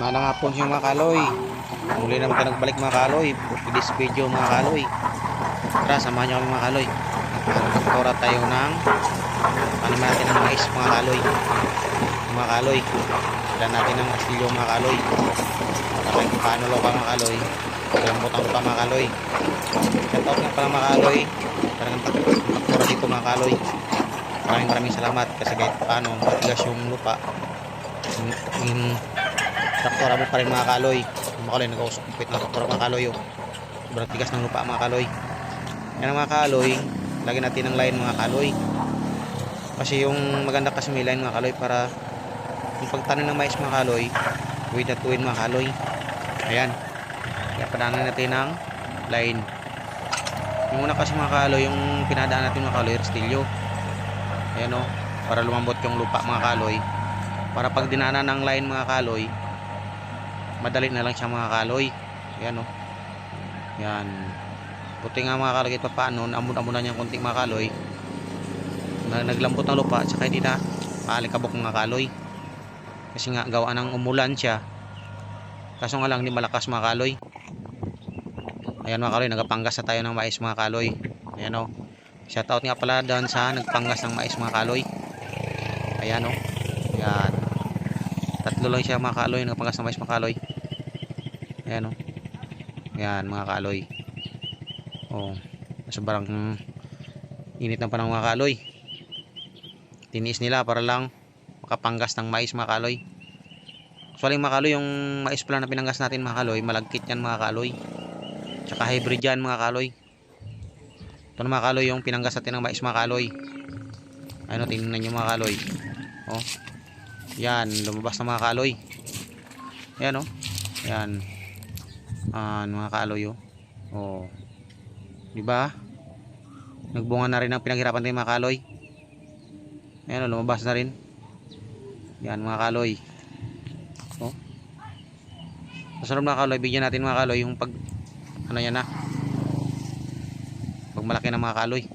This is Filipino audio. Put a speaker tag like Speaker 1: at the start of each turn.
Speaker 1: Manang hapon siya mga kaloy. Muli naman tayo nagbalik mga kaloy. For this video mga kaloy. Tara, samahan niyo kami mga kaloy. Magkakora tayo ng ano natin ng mais mga kaloy. Mga kaloy. Ilan natin ng kastilyo mga kaloy. Kahit paano lo ka mga kaloy. Lambutan pa mga kaloy. Shoutout nga pala mga kaloy. Talagang pagkakora dito mga kaloy. Maraming maraming salamat kasi kahit paano matigas yung lupa. Yung, yung traktora mo pa rin mga kaloy. Mga kaloy, nag-uusapit na traktora mga kaloy. Oh. Sobrang tigas ng lupa mga kaloy. Yan ang mga kaloy. Lagyan natin ng line mga kaloy. Kasi yung maganda kasi may line mga kaloy para yung pagtanim ng mais mga kaloy, tuwid na tuwid mga kaloy. Ayan. Kaya padaanan natin ng line. Yung una kasi mga kaloy, yung pinadaan natin mga kaloy, restilyo. Ayan o. Para lumambot yung lupa mga kaloy. Para pag dinaanan ng line mga kaloy, madali na lang siya mga kaloy. Ayan o. Yan. Buti nga mga kaloy, pa paano, amon-amunan niyang konting mga kaloy. Na, naglambot ng lupa, tsaka hindi na maalikabok mga kaloy. Kasi nga, gawa ng umulan siya. Kaso nga lang, hindi malakas mga kaloy. Ayan mga kaloy, nagapanggas na tayo ng mais mga kaloy. Ayan o. Shoutout nga pala doon sa nagpanggas ng mais mga kaloy. Ayan o. Ayan. Tatlo lang siya mga ng mais mga kaloy. Ayan o. Ayan mga kaloy. O. Sobrang init ng panahon mga kaloy. Tiniis nila para lang makapanggas ng mais mga kaloy. Actually mga kaloy, yung mais pala na pinanggas natin mga kaloy, malagkit yan mga kaloy. Tsaka hybrid yan mga kaloy. Ito na mga kaloy yung pinanggas natin ng mais mga kaloy. Ano, tingnan nyo mga kaloy. Oh. Yan, lumabas na mga kaloy. Yan oh. Yan. Ah, mga kaloy oh. Oh. Di ba? Nagbunga na rin ang pinaghirapan natin mga kaloy. Ayan oh, lumabas na rin. Yan mga kaloy. Oh. Masarap mga kaloy, bigyan natin mga kaloy yung pag ano yan na. Pag malaki na mga kaloy.